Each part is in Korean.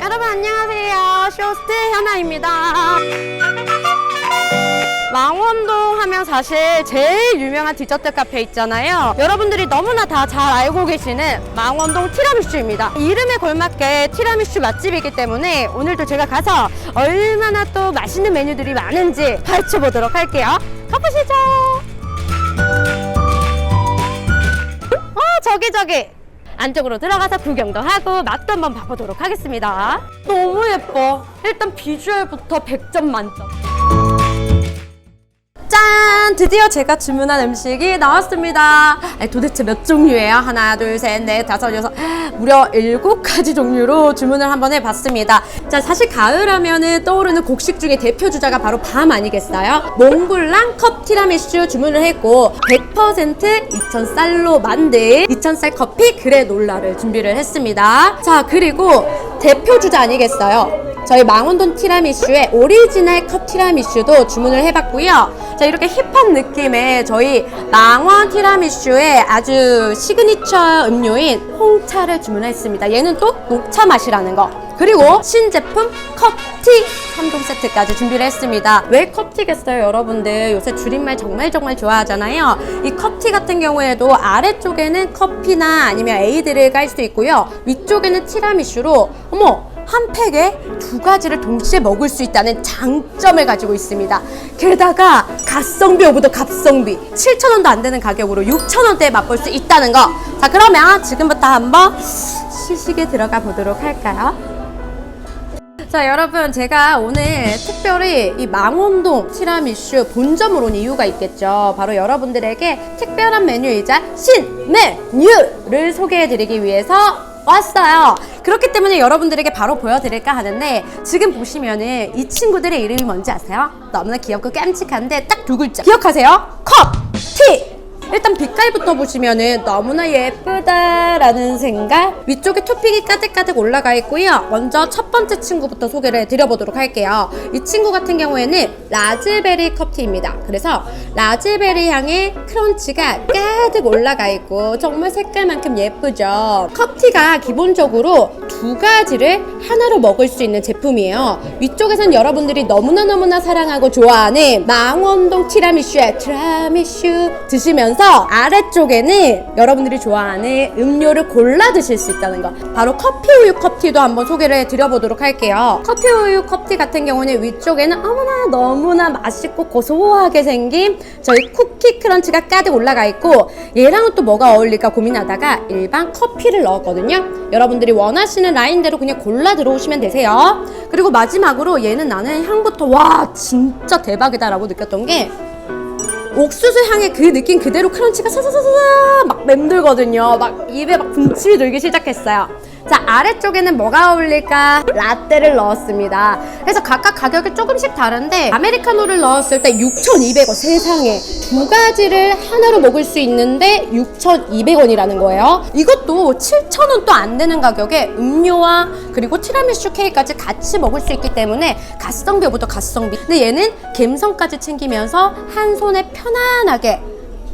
여러분 안녕하세요. 쇼스트 현아입니다. 망원동 하면 사실 제일 유명한 디저트 카페 있잖아요. 여러분들이 너무나 다 잘 알고 계시는 망원동 티라미슈입니다. 이름에 걸맞게 티라미슈 맛집이기 때문에 오늘도 제가 가서 얼마나 또 맛있는 메뉴들이 많은지 파헤쳐 보도록 할게요. 가보시죠. 어, 저기 저기. 안쪽으로 들어가서 구경도 하고 맛도 한번 봐보도록 하겠습니다. 너무 예뻐. 일단 비주얼부터 100점 만점. 짠! 드디어 제가 주문한 음식이 나왔습니다. 도대체 몇 종류예요? 하나, 둘, 셋, 넷, 다섯, 여섯. 무려 일곱 가지 종류로 주문을 한번 해봤습니다. 자, 사실 가을 하면은 떠오르는 곡식 중에 대표 주자가 바로 밤 아니겠어요? 몽블랑 컵 티라미슈 주문을 했고, 100% 2000쌀로 만든 2000쌀 커피 그래놀라를 준비를 했습니다. 자, 그리고 대표 주자 아니겠어요? 저희 망원동 티라미슈의 오리지널 컵 티라미슈도 주문을 해봤고요. 자 이렇게 힙한 느낌의 저희 망원 티라미슈의 아주 시그니처 음료인 홍차를 주문했습니다. 얘는 또 녹차 맛이라는 거. 그리고 신제품 컵티 3종 세트까지 준비를 했습니다. 왜 컵티겠어요, 여러분들? 요새 줄임말 정말 정말 좋아하잖아요. 이 컵티 같은 경우에도 아래쪽에는 커피나 아니면 에이드를 깔 수 있고요. 위쪽에는 티라미슈로 어머 한 팩에 두 가지를 동시에 먹을 수 있다는 장점을 가지고 있습니다. 게다가 가성비 오브더 값성비 7,000원도 안 되는 가격으로 6,000원대에 맛볼 수 있다는 거. 자, 그러면 지금부터 한번 시식에 들어가 보도록 할까요? 자 여러분 제가 오늘 특별히 이 망원동 티라미슈 본점으로 온 이유가 있겠죠 바로 여러분들에게 특별한 메뉴이자 신메뉴를 소개해드리기 위해서 왔어요 그렇기 때문에 여러분들에게 바로 보여드릴까 하는데 지금 보시면은 이 친구들의 이름이 뭔지 아세요? 너무나 귀엽고 깜찍한데 딱 두 글자 기억하세요? 컵! 티! 일단 빛깔부터 보시면은 너무나 예쁘다라는 생각 위쪽에 토핑이 가득가득 올라가 있고요. 먼저 첫 번째 친구부터 소개를 드려보도록 할게요. 이 친구 같은 경우에는 라즈베리 컵티입니다. 그래서 라즈베리 향의 크런치가 가득 올라가 있고 정말 색깔만큼 예쁘죠. 컵티가 기본적으로 두 가지를 하나로 먹을 수 있는 제품이에요. 위쪽에선 여러분들이 너무나 너무나 사랑하고 좋아하는 망원동 티라미슈의 티라미슈 드시면서 아래쪽에는 여러분들이 좋아하는 음료를 골라 드실 수 있다는 거. 바로 커피 우유 컵티도 한번 소개를 드려보도록 할게요. 커피 우유 컵티 같은 경우는 위쪽에는 어머나 너무나 맛있고 고소하게 생긴 저희 쿠키 크런치가 가득 올라가 있고 얘랑은 또 뭐가 어울릴까 고민하다가 일반 커피를 넣었거든요. 여러분들이 원하시는 라인대로 그냥 골라 들어오시면 되세요 그리고 마지막으로 얘는 나는 향부터 와 진짜 대박이다 라고 느꼈던 게 옥수수 향의 그 느낌 그대로 크런치가 사사사사 막 맴돌거든요. 막 입에 막 분침이 돌기 시작했어요. 자 아래쪽에는 뭐가 어울릴까? 라떼를 넣었습니다. 그래서 각각 가격이 조금씩 다른데 아메리카노를 넣었을 때 6,200원 세상에 두 가지를 하나로 먹을 수 있는데 6,200원이라는 거예요. 이것도 7,000원도 안 되는 가격에 음료와 그리고 티라미슈 케이크까지 같이 먹을 수 있기 때문에 가성비 오브 더 가성비. 근데 얘는 갬성까지 챙기면서 한 손에 편안하게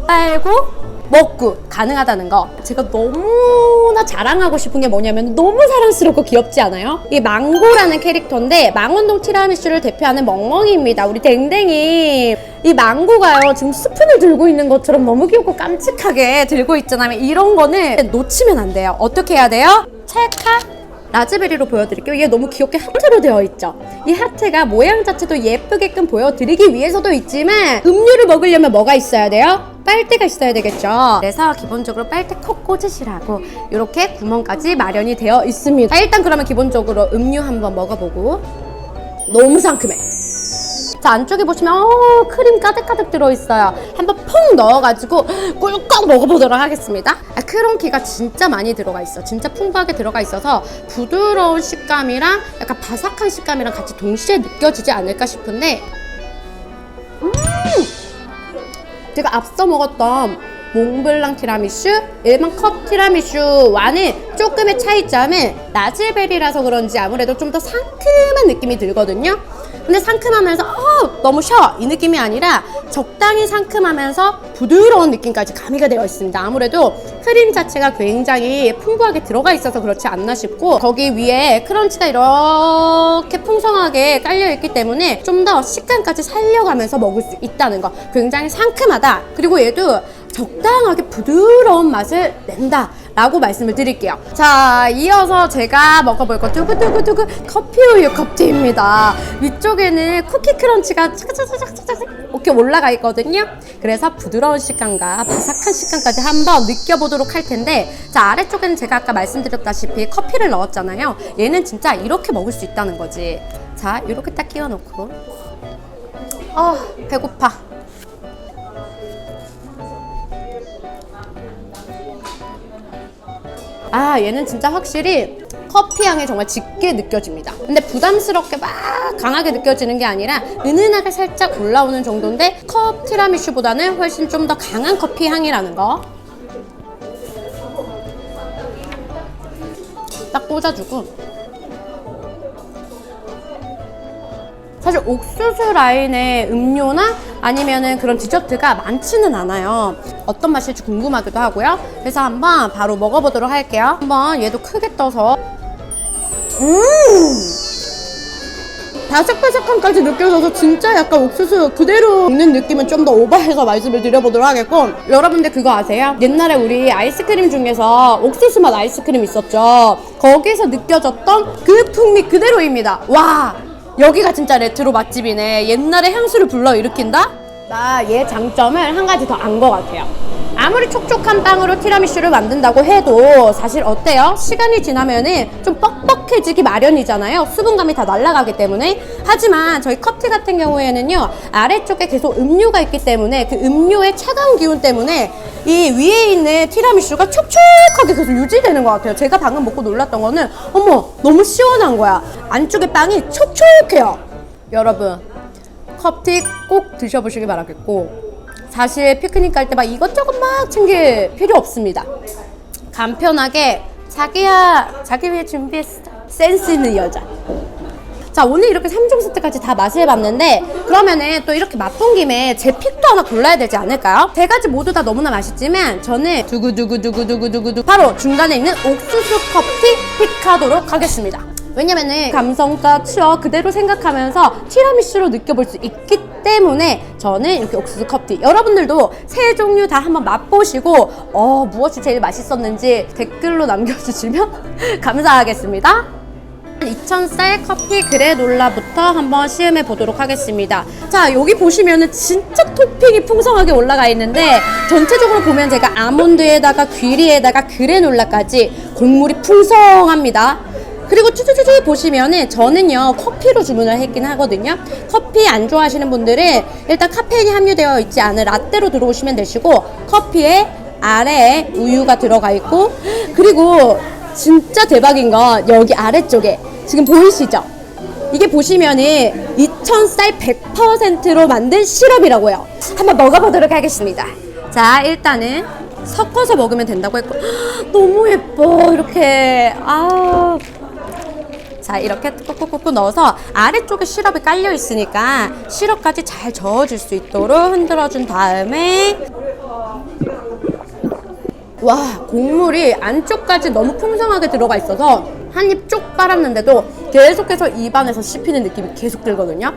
빨고 먹고 가능하다는 거. 제가 너무나 자랑하고 싶은 게 뭐냐면 너무 사랑스럽고 귀엽지 않아요? 이 망고라는 캐릭터인데 망원동 티라미슈를 대표하는 멍멍이입니다. 우리 댕댕이. 이 망고가요 지금 스푼을 들고 있는 것처럼 너무 귀엽고 깜찍하게 들고 있잖아요. 이런 거는 놓치면 안 돼요. 어떻게 해야 돼요? 찰칵 라즈베리로 보여드릴게요. 얘 너무 귀엽게 하트로 되어 있죠. 이 하트가 모양 자체도 예쁘게끔 보여드리기 위해서도 있지만 음료를 먹으려면 뭐가 있어야 돼요? 빨대가 있어야 되겠죠. 그래서 기본적으로 빨대 콕 꽂으시라고 이렇게 구멍까지 마련이 되어 있습니다. 자, 일단 그러면 기본적으로 음료 한번 먹어보고 너무 상큼해. 자 안쪽에 보시면 어, 크림 가득가득 들어있어요. 한번 퐁 넣어가지고 꿀꺽 먹어보도록 하겠습니다. 아, 크런키가 진짜 많이 들어가 있어. 진짜 풍부하게 들어가 있어서 부드러운 식감이랑 약간 바삭한 식감이랑 같이 동시에 느껴지지 않을까 싶은데 음! 제가 앞서 먹었던 몽블랑 티라미슈, 일반 컵 티라미슈와는 조금의 차이점은 라즈베리라서 그런지 아무래도 좀 더 상큼한 느낌이 들거든요. 근데 상큼하면서 어, 너무 셔! 이 느낌이 아니라 적당히 상큼하면서 부드러운 느낌까지 가미가 되어 있습니다. 아무래도 크림 자체가 굉장히 풍부하게 들어가 있어서 그렇지 않나 싶고 거기 위에 크런치가 이렇게 풍성하게 깔려 있기 때문에 좀 더 식감까지 살려가면서 먹을 수 있다는 거 굉장히 상큼하다. 그리고 얘도 적당하게 부드러운 맛을 낸다. 라고 말씀을 드릴게요. 자, 이어서 제가 먹어볼 건 두구두구두구 커피 우유 컵티입니다. 위쪽에는 쿠키 크런치가 차차차차차차 이렇게 올라가 있거든요. 그래서 부드러운 식감과 바삭한 식감까지 한번 느껴보도록 할 텐데, 자, 아래쪽에는 제가 아까 말씀드렸다시피 커피를 넣었잖아요. 얘는 진짜 이렇게 먹을 수 있다는 거지. 자, 이렇게 딱 끼워 놓고. 아, 배고파. 아 얘는 진짜 확실히 커피 향이 정말 짙게 느껴집니다. 근데 부담스럽게 막 강하게 느껴지는 게 아니라 은은하게 살짝 올라오는 정도인데 컵 티라미슈보다는 훨씬 좀 더 강한 커피 향이라는 거. 딱 꽂아주고 사실 옥수수 라인의 음료나 아니면은 그런 디저트가 많지는 않아요. 어떤 맛일지 궁금하기도 하고요. 그래서 한번 바로 먹어보도록 할게요. 한번 얘도 크게 떠서 음! 바삭바삭함까지 느껴져서 진짜 약간 옥수수 그대로 먹는 느낌은 좀 더 오버해서 말씀을 드려보도록 하겠고 여러분들 그거 아세요? 옛날에 우리 아이스크림 중에서 옥수수 맛 아이스크림 있었죠? 거기서 느껴졌던 그 풍미 그대로입니다. 와! 여기가 진짜 레트로 맛집이네. 옛날의 향수를 불러일으킨다? 나 얘 장점을 한 가지 더 안 것 같아요. 아무리 촉촉한 빵으로 티라미슈를 만든다고 해도 사실 어때요? 시간이 지나면은 좀 뻑뻑해지기 마련이잖아요. 수분감이 다 날아가기 때문에. 하지만 저희 컵티 같은 경우에는요, 아래쪽에 계속 음료가 있기 때문에 그 음료의 차가운 기운 때문에 이 위에 있는 티라미슈가 촉촉하게 계속 유지되는 것 같아요. 제가 방금 먹고 놀랐던 거는, 어머, 너무 시원한 거야. 안쪽에 빵이 촉촉해요. 여러분, 컵티 꼭 드셔보시기 바라겠고, 사실 피크닉 갈 때 막 이것저것 막 챙길 필요 없습니다. 간편하게 자기야 자기 위해 준비했어 센스 있는 여자 자 오늘 이렇게 3종 세트까지 다 맛을 봤는데 그러면은 또 이렇게 맛본 김에 제 픽도 하나 골라야 되지 않을까요? 세 가지 모두 다 너무나 맛있지만 저는 두구두구두구두구두구 바로 중간에 있는 옥수수 커피 픽하도록 하겠습니다 왜냐면은 감성과 추억 그대로 생각하면서 티라미슈로 느껴볼 수 있기 때문에 저는 이렇게 옥수수 커피 여러분들도 세 종류 다 한번 맛보시고 어 무엇이 제일 맛있었는지 댓글로 남겨주시면 감사하겠습니다 2000쌀 커피 그래놀라부터 한번 시음해 보도록 하겠습니다. 자, 여기 보시면은 진짜 토핑이 풍성하게 올라가 있는데 전체적으로 보면 제가 아몬드에다가 귀리에다가 그래놀라까지 곡물이 풍성합니다. 그리고 쭈쭈쭈쭈 보시면은 저는요 커피로 주문을 했긴 하거든요. 커피 안 좋아하시는 분들은 일단 카페인이 함유되어 있지 않은 라떼로 들어오시면 되시고 커피에 아래에 우유가 들어가 있고 그리고 진짜 대박인 건 여기 아래쪽에 지금 보이시죠? 이게 보시면은 2000쌀 100%로 만든 시럽이라고요. 한번 먹어보도록 하겠습니다. 자, 일단은 섞어서 먹으면 된다고 했고 너무 예뻐 이렇게 아. 자 이렇게 꾹꾹꾹꾹 넣어서 아래쪽에 시럽이 깔려 있으니까 시럽까지 잘 저어줄 수 있도록 흔들어 준 다음에 와 곡물이 안쪽까지 너무 풍성하게 들어가 있어서 한입쭉 빨았는데도 계속해서 입안에서 씹히는 느낌이 계속 들거든요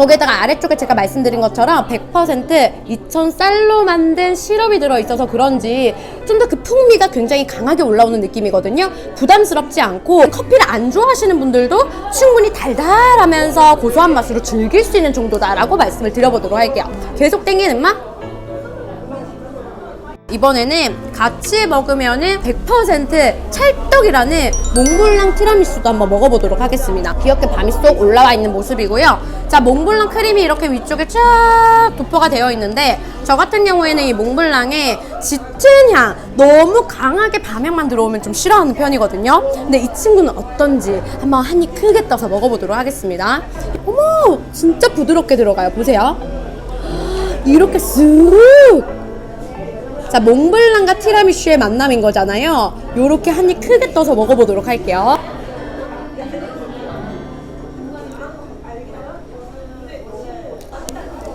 거기에다가 아래쪽에 제가 말씀드린 것처럼 100% 2000쌀로 만든 시럽이 들어있어서 그런지 좀 더 그 풍미가 굉장히 강하게 올라오는 느낌이거든요 부담스럽지 않고 커피를 안 좋아하시는 분들도 충분히 달달하면서 고소한 맛으로 즐길 수 있는 정도다라고 말씀을 드려보도록 할게요 계속 땡기는 맛? 이번에는 같이 먹으면은 100% 찰떡이라는 몽블랑 티라미수도 한번 먹어보도록 하겠습니다. 귀엽게 밤이 쏙 올라와 있는 모습이고요. 자, 몽블랑 크림이 이렇게 위쪽에 쫙 도포가 되어 있는데 저 같은 경우에는 이 몽블랑의 짙은 향 너무 강하게 밤향만 들어오면 좀 싫어하는 편이거든요. 근데 이 친구는 어떤지 한번 한 입 크게 떠서 먹어보도록 하겠습니다. 어머, 진짜 부드럽게 들어가요. 보세요. 이렇게 쓱 자, 몽블랑과 티라미슈의 만남인 거잖아요. 요렇게 한 입 크게 떠서 먹어보도록 할게요.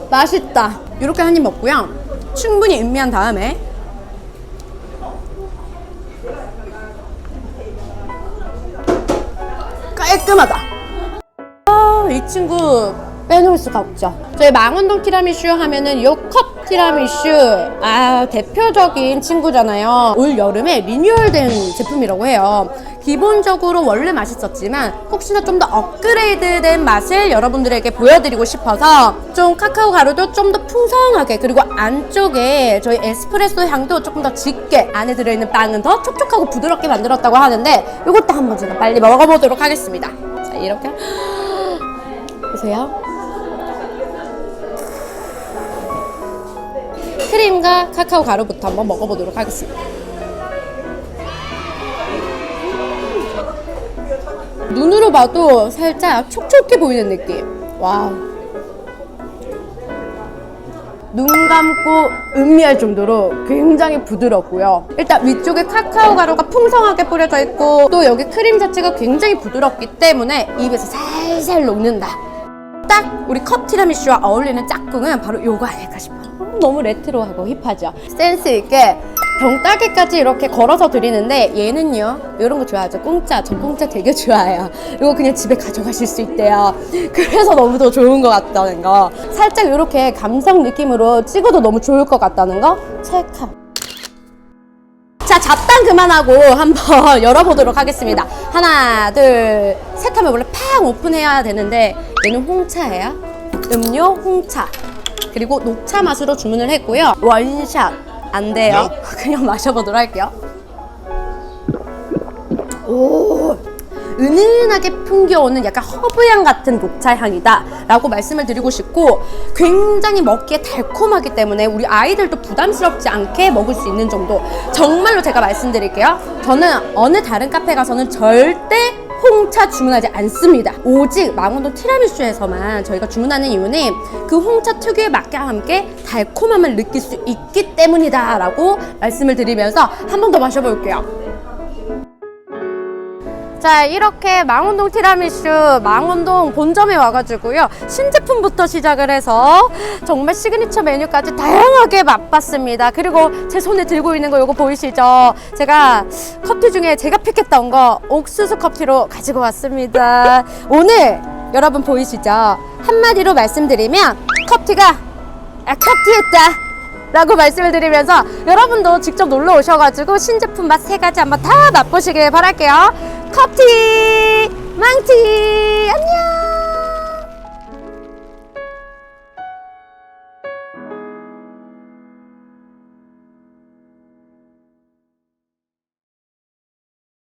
맛있다. 이렇게 한 입 먹고요. 충분히 음미한 다음에 깔끔하다. 아, 이 친구 빼놓을 수가 없죠. 저희 망원동 티라미슈 하면은 요컵 티라미슈 아 대표적인 친구잖아요. 올 여름에 리뉴얼된 제품이라고 해요. 기본적으로 원래 맛있었지만 혹시나 좀 더 업그레이드된 맛을 여러분들에게 보여드리고 싶어서 좀 카카오 가루도 좀 더 풍성하게 그리고 안쪽에 저희 에스프레소 향도 조금 더 짙게 안에 들어있는 빵은 더 촉촉하고 부드럽게 만들었다고 하는데 이것도 한번 제가 빨리 먹어보도록 하겠습니다. 자 이렇게 보세요. 크림과 카카오 가루부터 한번 먹어보도록 하겠습니다. 눈으로 봐도 살짝 촉촉해 보이는 느낌. 와우. 눈 감고 음미할 정도로 굉장히 부드럽고요. 일단 위쪽에 카카오 가루가 풍성하게 뿌려져 있고 또 여기 크림 자체가 굉장히 부드럽기 때문에 입에서 살살 녹는다. 딱 우리 컵 티라미슈와 어울리는 짝꿍은 바로 요거 아닐까 싶어. 음, 너무 레트로하고 힙하죠. 센스 있게 병따개까지 이렇게 걸어서 드리는데 얘는요 이런 거 좋아하죠. 공짜 전 공짜 되게 좋아해요. 이거 그냥 집에 가져가실 수 있대요. 그래서 너무 더 좋은 것 같다는 거. 살짝 이렇게 감성 느낌으로 찍어도 너무 좋을 것 같다는 거. 찰칵. 자, 잡담 그만하고 한번 열어보도록 하겠습니다. 하나, 둘, 셋 하면 원래 팡 오픈해야 되는데 얘는 홍차예요. 음료 홍차. 그리고 녹차 맛으로 주문을 했고요. 원샷. 안 돼요. 그냥 마셔보도록 할게요. 오. 은은하게 풍겨오는 약간 허브향 같은 녹차 향이다 라고 말씀을 드리고 싶고 굉장히 먹기에 달콤하기 때문에 우리 아이들도 부담스럽지 않게 먹을 수 있는 정도 정말로 제가 말씀드릴게요. 저는 어느 다른 카페 가서는 절대 홍차 주문하지 않습니다. 오직 망원동 티라미슈에서만 저희가 주문하는 이유는 그 홍차 특유의 맛과 함께 달콤함을 느낄 수 있기 때문이다 라고 말씀을 드리면서 한 번 더 마셔볼게요 자 이렇게 망원동 티라미슈 망원동 본점에 와가지고요. 신제품부터 시작을 해서 정말 시그니처 메뉴까지 다양하게 맛봤습니다. 그리고 제 손에 들고 있는 거 이거 보이시죠? 제가 커피 중에 제가 픽했던 거 옥수수 커피로 가지고 왔습니다. 오늘 여러분 보이시죠? 한마디로 말씀드리면 커피가 아 커피였다 라고 말씀을 드리면서 여러분도 직접 놀러 오셔가지고 신제품 맛 세 가지 한번 다 맛보시길 바랄게요. 커피, 망치, 안녕!